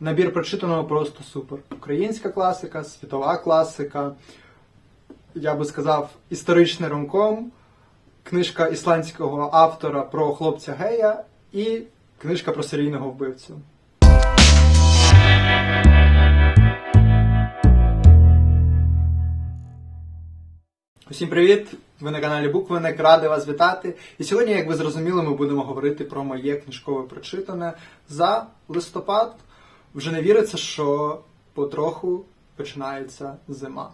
Набір прочитаного просто супер. Українська класика, світова класика, я би сказав, історичний ромком, книжка ісландського автора про хлопця гея і книжка про серійного вбивцю. Усім привіт! Ви на каналі Буквеник, радий вас вітати. І сьогодні, як ви зрозуміли, ми будемо говорити про моє книжкове прочитане за листопад. Вже не віриться, що потроху починається зима.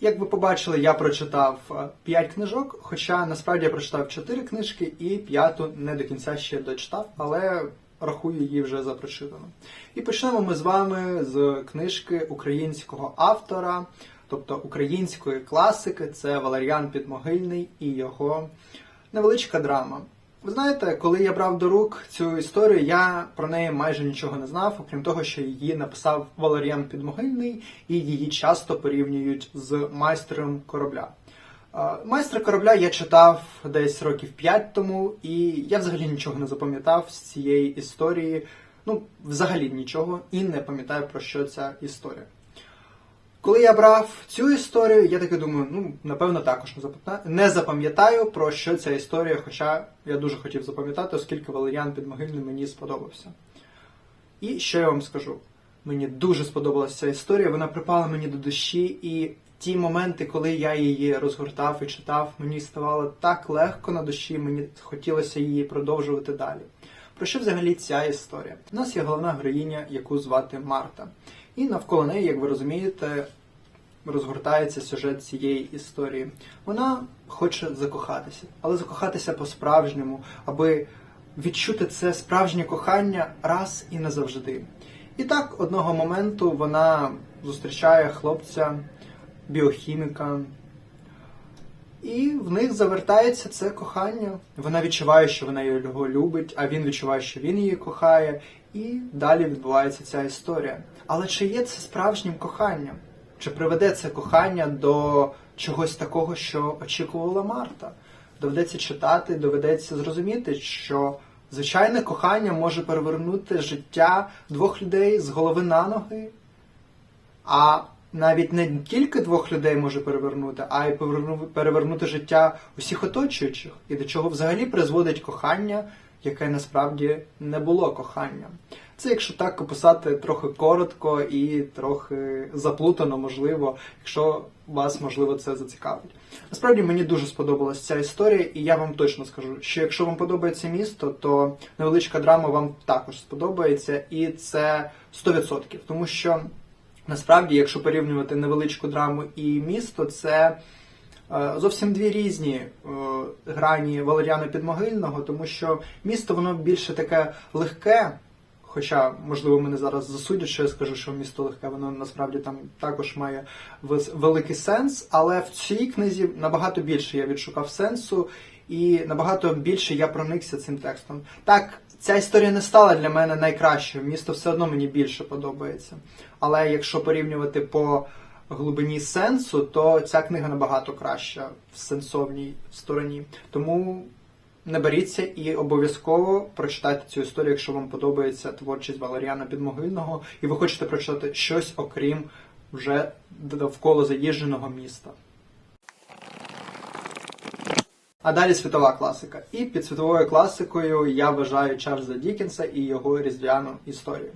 Як ви побачили, я прочитав 5 книжок, хоча насправді я прочитав 4 книжки і п'яту не до кінця ще дочитав, але рахую її вже за прочитану. І почнемо ми з вами з книжки українського автора, тобто української класики, це Валеріан Підмогильний і його невеличка драма. Ви знаєте, коли я брав до рук цю історію, я про неї майже нічого не знав, окрім того, що її написав Валеріан Підмогильний, і її часто порівнюють з майстром корабля. Е, Майстра корабля я читав десь років 5 тому, і я взагалі нічого не запам'ятав з цієї історії. Ну, взагалі нічого, і не пам'ятаю про що ця історія. Коли я брав цю історію, я таки думаю, ну, напевно, також не запам'ятаю, про що ця історія, хоча я дуже хотів запам'ятати, оскільки Валеріан Підмогильний мені сподобався. І що я вам скажу? Мені дуже сподобалася ця історія, вона припала мені до душі, і ті моменти, коли я її розгортав і читав, мені ставало так легко на душі, мені хотілося її продовжувати далі. Про що взагалі ця історія? У нас є головна героїня, яку звати Марта. І навколо неї, як ви розумієте, розгортається сюжет цієї історії. Вона хоче закохатися, але закохатися по-справжньому, аби відчути це справжнє кохання раз і назавжди. І так, одного моменту вона зустрічає хлопця, біохіміка, і в них завертається це кохання. Вона відчуває, що вона його любить, а він відчуває, що він її кохає, і далі відбувається ця історія. Але чи є це справжнім коханням? Чи приведе це кохання до чогось такого, що очікувала Марта? Доведеться читати, доведеться зрозуміти, що звичайне кохання може перевернути життя двох людей з голови на ноги, а навіть не тільки двох людей може перевернути, а й перевернути життя усіх оточуючих, і до чого взагалі призводить кохання, яке насправді не було коханням. Це якщо так описати трохи коротко і трохи заплутано, можливо, якщо вас можливо це зацікавить. Насправді мені дуже сподобалася ця історія, і я вам точно скажу, що якщо вам подобається місто, то невеличка драма вам також сподобається, і це 100%. Тому що насправді, якщо порівнювати невеличку драму і місто, це е, зовсім дві різні е, грані Валеріана Підмогильного, тому що місто воно більше таке легке. Хоча, можливо, мене зараз засудять, що я скажу, що місто легке, воно насправді там також має великий сенс, але в цій книзі набагато більше я відшукав сенсу, і набагато більше я проникся цим текстом. Так, ця історія не стала для мене найкращою. Місто все одно мені більше подобається. Але якщо порівнювати по глибині сенсу, то ця книга набагато краща в сенсовній стороні. Тому не беріться і обов'язково прочитайте цю історію, якщо вам подобається творчість Валеріана Підмогильного, і ви хочете прочитати щось окрім вже довкола заїждженого міста. А далі світова класика. І під світовою класикою я вважаю Чарльза Дікінса і його різдвяну історію.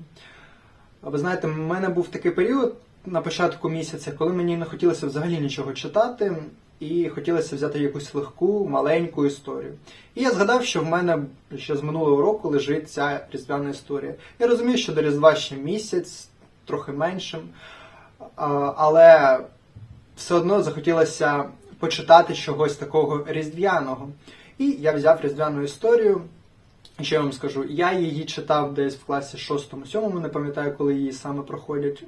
Ви знаєте, в мене був такий період на початку місяця, коли мені не хотілося взагалі нічого читати, і хотілося взяти якусь легку, маленьку історію. І я згадав, що в мене ще з минулого року лежить ця різдвяна історія. Я розумію, що до Різдва ще місяць, трохи меншим, але все одно захотілося почитати чогось такого різдвяного. І я взяв різдвяну історію. Що я вам скажу? Я її читав десь в класі 6-7, не пам'ятаю, коли її саме проходять.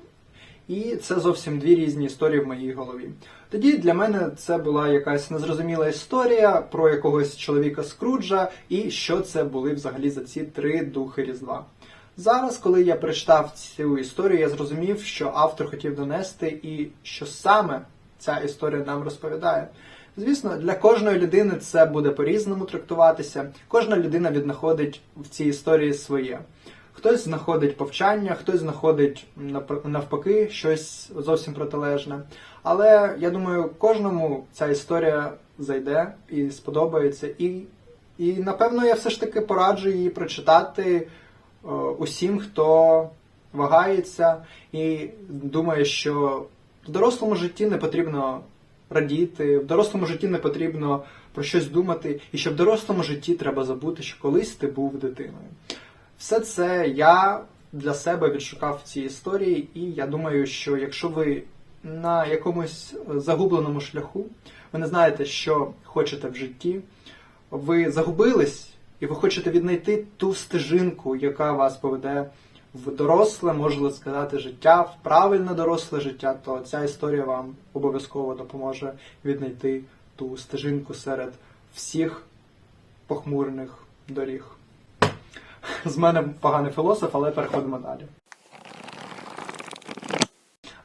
І це зовсім дві різні історії в моїй голові. Тоді для мене це була якась незрозуміла історія про якогось чоловіка Скруджа і що це були взагалі за ці три духи Різдва. Зараз, коли я прочитав цю історію, я зрозумів, що автор хотів донести і що саме ця історія нам розповідає. Звісно, для кожної людини це буде по-різному трактуватися. Кожна людина віднаходить в цій історії своє. Хтось знаходить повчання, хтось знаходить навпаки щось зовсім протилежне. Але я думаю, кожному ця історія зайде і сподобається. І, і напевно я все ж таки пораджу її прочитати е, усім, хто вагається і думає, що в дорослому житті не потрібно радіти, в дорослому житті не потрібно про щось думати, і що в дорослому житті треба забути, що колись ти був дитиною. Все це я для себе відшукав в цій історії, і я думаю, що якщо ви на якомусь загубленому шляху, ви не знаєте, що хочете в житті, ви загубились, і ви хочете віднайти ту стежинку, яка вас поведе в доросле, можна сказати, життя, в правильне доросле життя, то ця історія вам обов'язково допоможе віднайти ту стежинку серед всіх похмурних доріг. З мене поганий філософ, але переходимо далі.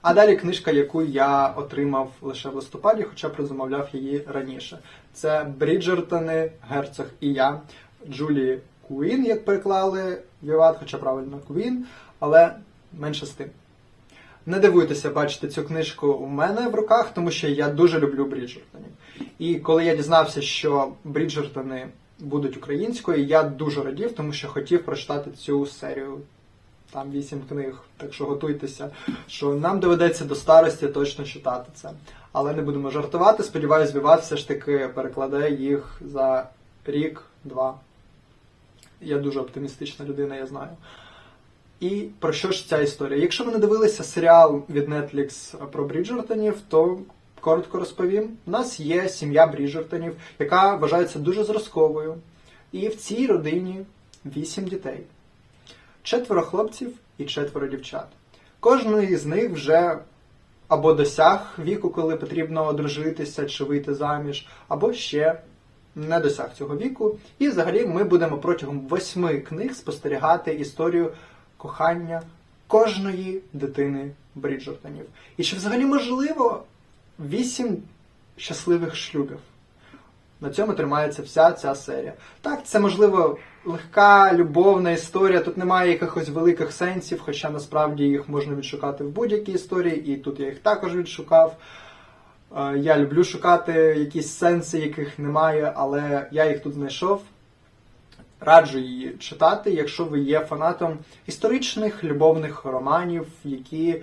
А далі книжка, яку я отримав лише в листопаді, хоча призамовляв її раніше. Це Бріджертони, Герцог і я Джулії Куін, як переклали Віват, хоча правильно Куін, але менше з тим. Не дивуйтеся бачити цю книжку у мене в руках, тому що я дуже люблю Бріджертонів. І коли я дізнався, що Бріджертони будуть українською, я дуже радів, тому що хотів прочитати цю серію. Там вісім книг, так що готуйтеся, що нам доведеться до старості точно читати це. Але не будемо жартувати. Сподіваюсь, Віват все ж таки перекладе їх за рік-два. Я дуже оптимістична людина, я знаю. І про що ж ця історія? Якщо ви не дивилися серіал від Netflix про Бріджертонів, то коротко розповім. У нас є сім'я Бріджертонів, яка вважається дуже зразковою. І в цій родині вісім дітей. Четверо хлопців і четверо дівчат. Кожен із них вже або досяг віку, коли потрібно одружитися чи вийти заміж, або ще не досяг цього віку. І взагалі ми будемо протягом восьми книг спостерігати історію кохання кожної дитини Бріджертонів. І чи взагалі можливо вісім щасливих шлюбів? На цьому тримається вся ця серія. Так, це можливо легка любовна історія. Тут немає якихось великих сенсів, хоча насправді їх можна відшукати в будь-якій історії, і тут я їх також відшукав. Е, Я люблю шукати якісь сенси, яких немає, але я їх тут знайшов. Раджу її читати, якщо ви є фанатом історичних любовних романів, які,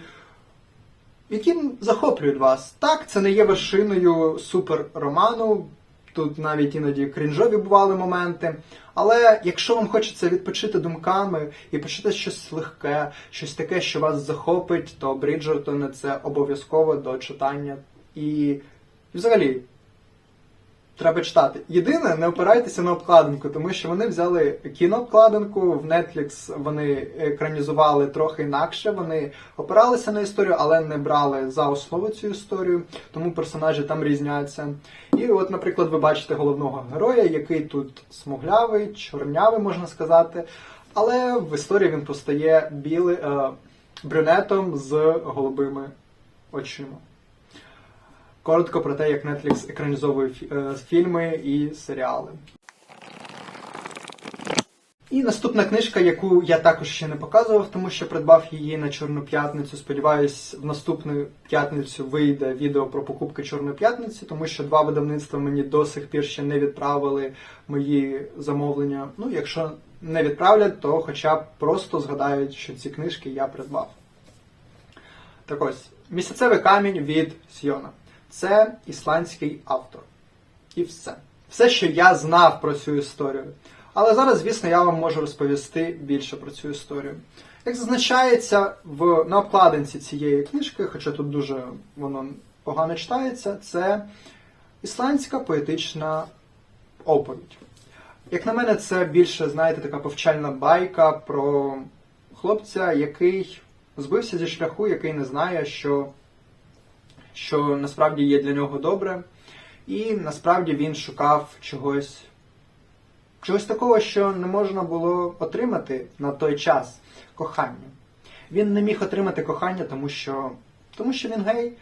які захоплюють вас. Так, це не є вершиною суперроману. Тут навіть іноді крінжові бували моменти. Але якщо вам хочеться відпочити думками і почути щось легке, щось таке, що вас захопить, то Бріджертони це обов'язково до читання. І, і взагалі, треба читати. Єдине, не опирайтеся на обкладинку, тому що вони взяли кінообкладинку, в Netflix вони екранізували трохи інакше. Вони опиралися на історію, але не брали за основу цю історію, тому персонажі там різняться. І от, наприклад, ви бачите головного героя, який тут смуглявий, чорнявий, можна сказати. Але в історії він постає білий е, брюнетом з голубими очима. Коротко про те, як Netflix екранізовує е, фільми і серіали. І наступна книжка, яку я також ще не показував, тому що придбав її на Чорну п'ятницю. Сподіваюсь, в наступну п'ятницю вийде відео про покупки Чорної п'ятниці, тому що два видавництва мені до сих пір ще не відправили мої замовлення. Ну, якщо не відправлять, то хоча б просто згадають, що ці книжки я придбав. Так ось, місяцевий камінь від Сйона. Це ісландський автор. І все. Все, що я знав про цю історію. Але зараз, звісно, я вам можу розповісти більше про цю історію. Як зазначається в, на обкладинці цієї книжки, хоча тут дуже воно погано читається, це ісландська поетична оповідь. Як на мене, це більше, знаєте, така повчальна байка про хлопця, який збився зі шляху, який не знає, що, що насправді є для нього добре, і насправді він шукав чогось, чогось такого, що не можна було отримати на той час кохання. Він не міг отримати кохання, тому що, тому що він гей.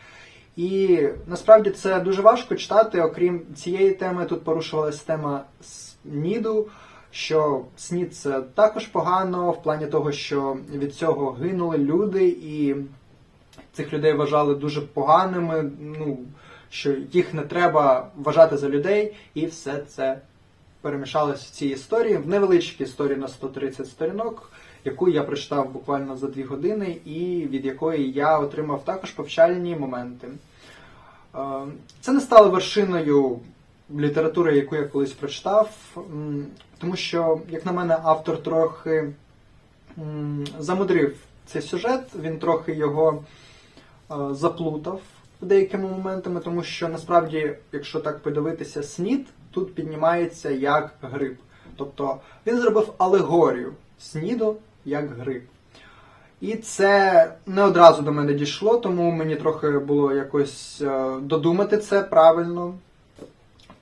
І насправді це дуже важко читати. Окрім цієї теми, тут порушувалася тема з Ніду, що снід це також погано, в плані того, що від цього гинули люди, і цих людей вважали дуже поганими. Ну, що їх не треба вважати за людей, і все це перемішалось в цій історії, в невеличкій історії на 130 сторінок, яку я прочитав буквально за дві години, і від якої я отримав також повчальні моменти. Е, Це не стало вершиною літератури, яку я колись прочитав, тому що, як на мене, автор трохи замудрив цей сюжет, він трохи його заплутав деякими моментами, тому що насправді, якщо так подивитися, снід тут піднімається як гриб. Тобто він зробив алегорію сніду як гриб. І це не одразу до мене дійшло, тому мені трохи було якось е, додумати це правильно.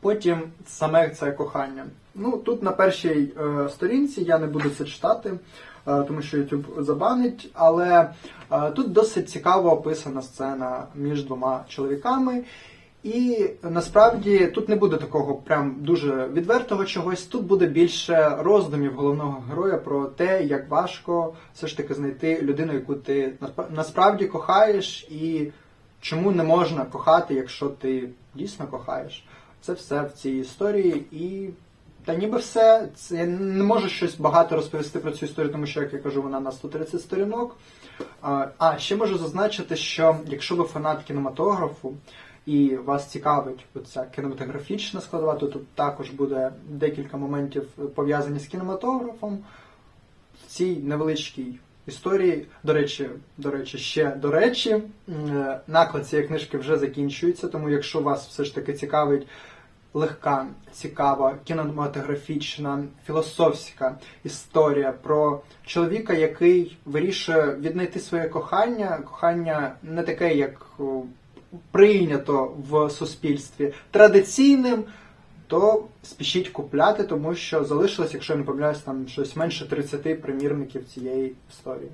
Потім саме це кохання. Ну, тут на першій е, сторінці я не буду це читати, е, тому що YouTube забанить, але е, тут досить цікаво описана сцена між двома чоловіками. І насправді тут не буде такого прям дуже відвертого чогось. Тут буде більше роздумів головного героя про те, як важко все ж таки знайти людину, яку ти насправді кохаєш, і чому не можна кохати, якщо ти дійсно кохаєш. Це все в цій історії, і та ніби все. Це я не можу щось багато розповісти про цю історію, тому що, як я кажу, вона на 130 сторінок. А, ще можу зазначити, що якщо ви фанат кінематографу і вас цікавить оця кінематографічна складова, то тут також буде декілька моментів пов'язані з кінематографом в цій невеличкій історії. До речі, до речі, ще до речі, е, наклад цієї книжки вже закінчується, тому якщо вас все ж таки цікавить легка, цікава, кінематографічна, філософська історія про чоловіка, який вирішує віднайти своє кохання, кохання не таке, як прийнято в суспільстві традиційним, то спішіть купляти, тому що залишилось, якщо я не помиляюсь, там щось менше 30 примірників цієї історії.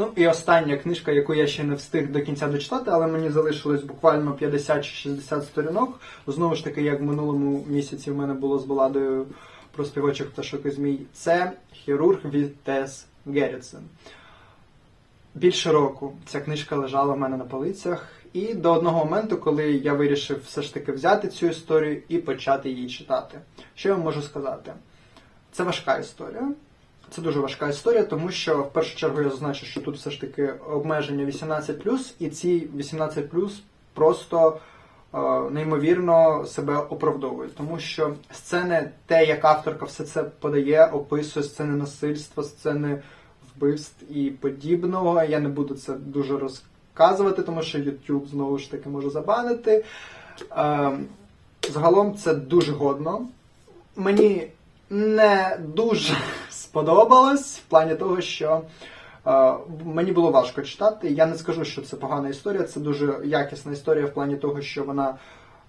Ну і остання книжка, яку я ще не встиг до кінця дочитати, але мені залишилось буквально 50 чи 60 сторінок. Знову ж таки, як в минулому місяці в мене було з баладою про співачих пташок і змій. Це хірург від Тес. Більше року ця книжка лежала в мене на полицях, і до одного моменту, коли я вирішив все ж таки взяти цю історію і почати її читати. Що я можу сказати? Це важка історія. Це дуже важка історія, тому що в першу чергу я зазначу, що тут все ж таки обмеження 18+, і ці 18+, просто е, неймовірно себе оправдовують. Тому що сцени, те, як авторка все це подає, описує сцени насильства, сцени вбивств і подібного. Я не буду це дуже розказувати, тому що YouTube знову ж таки може забанити. Е, загалом це дуже годно. Мені не дуже сподобалось в плані того, що е, мені було важко читати. Я не скажу, що це погана історія, це дуже якісна історія в плані того, що вона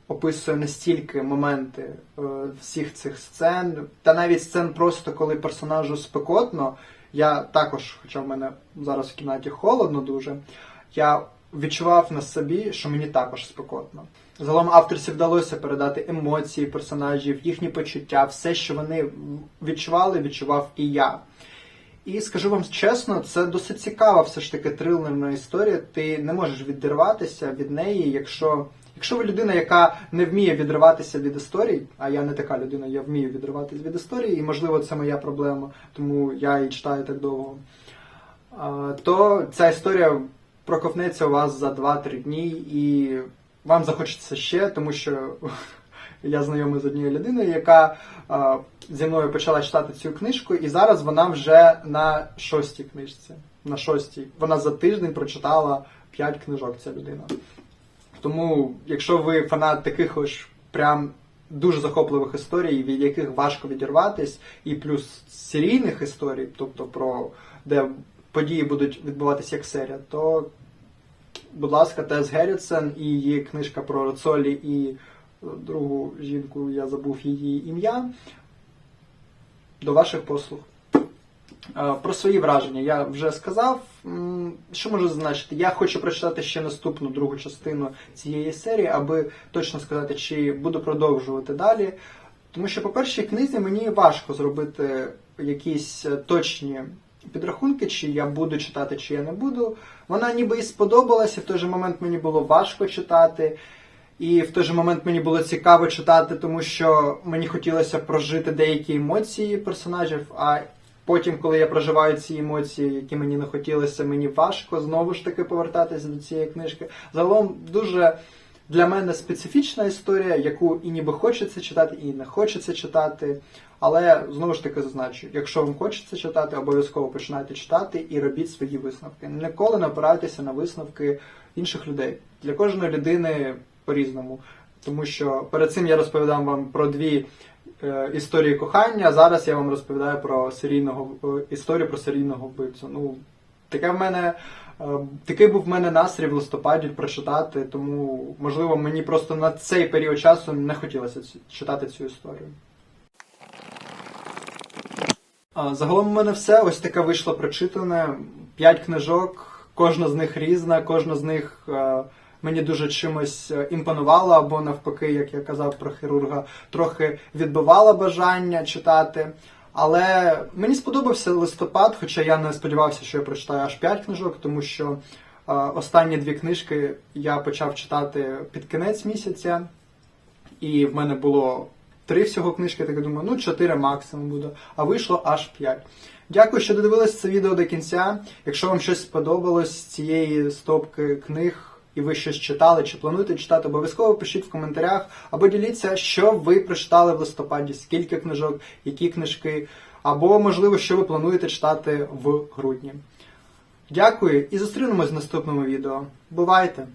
описує не стільки моменти е, всіх цих сцен, та навіть сцен просто коли персонажу спекотно. Я також, хоча в мене зараз в кімнаті холодно дуже, я відчував на собі, що мені також спекотно. Загалом авторці вдалося передати емоції персонажів, їхні почуття, все, що вони відчували, відчував і я. І скажу вам чесно, це досить цікава все ж таки трилерна історія. Ти не можеш відриватися від неї, якщо. Якщо ви людина, яка не вміє відриватися від історій, а я не така людина, я вмію відриватися від історії, і можливо це моя проблема, тому я і читаю так довго, то ця історія проковнеться у вас за 2-3 дні, і вам захочеться ще, тому що я знайомий з однією людиною, яка зі мною почала читати цю книжку, і зараз вона вже на шостій книжці. На шостій. Вона за тиждень прочитала 5 книжок, ця людина. Тому, якщо ви фанат таких ось прям дуже захопливих історій, від яких важко відірватись, і плюс серійних історій, тобто про де події будуть відбуватися як серія, то, будь ласка, Тес Геррітсен і її книжка про Роцолі і другу жінку, я забув її ім'я. До ваших послуг. Е, Про свої враження я вже сказав. Що можу зазначити? Я хочу прочитати ще наступну другу частину цієї серії, аби точно сказати, чи буду продовжувати далі. Тому що по першій книзі мені важко зробити якісь е, точні підрахунки, чи я буду читати, чи я не буду. Вона ніби і сподобалася, в той же момент мені було важко читати. І в той же момент мені було цікаво читати, тому що мені хотілося прожити деякі емоції персонажів. А потім, коли я проживаю ці емоції, які мені не хотілося, мені важко знову ж таки повертатися до цієї книжки. Загалом дуже для мене специфічна історія, яку і ніби хочеться читати, і не хочеться читати. Але знову ж таки зазначу, якщо вам хочеться читати, обов'язково починайте читати і робіть свої висновки. Ніколи не опирайтеся на висновки інших людей. Для кожної людини по-різному. Тому що перед цим я розповідав вам про дві е, історії кохання, а зараз я вам розповідаю про серійного е, історію про серійного вбивцю. Ну, таке в мене. Е, Такий був в мене настрій в листопаді прочитати, тому можливо мені просто на цей період часу не хотілося читати цю історію. Загалом у мене все. Ось таке вийшло прочитане. П'ять книжок, кожна з них різна, кожна з них е, мені дуже чимось е, імпонувала, або навпаки, як я казав про хірурга, трохи відбивала бажання читати. Але мені сподобався листопад, хоча я не сподівався, що я прочитаю аж п'ять книжок, тому що останні дві книжки я почав читати під кінець місяця, і в мене було три всього книжки, так я думаю, ну чотири максимум буде, а вийшло аж п'ять. Дякую, що додивились це відео до кінця. Якщо вам щось сподобалось з цієї стопки книг, і ви щось читали чи плануєте читати, обов'язково пишіть в коментарях або діліться, що ви прочитали в листопаді, скільки книжок, які книжки, або, можливо, що ви плануєте читати в грудні. Дякую і зустрінемось в наступному відео. Бувайте!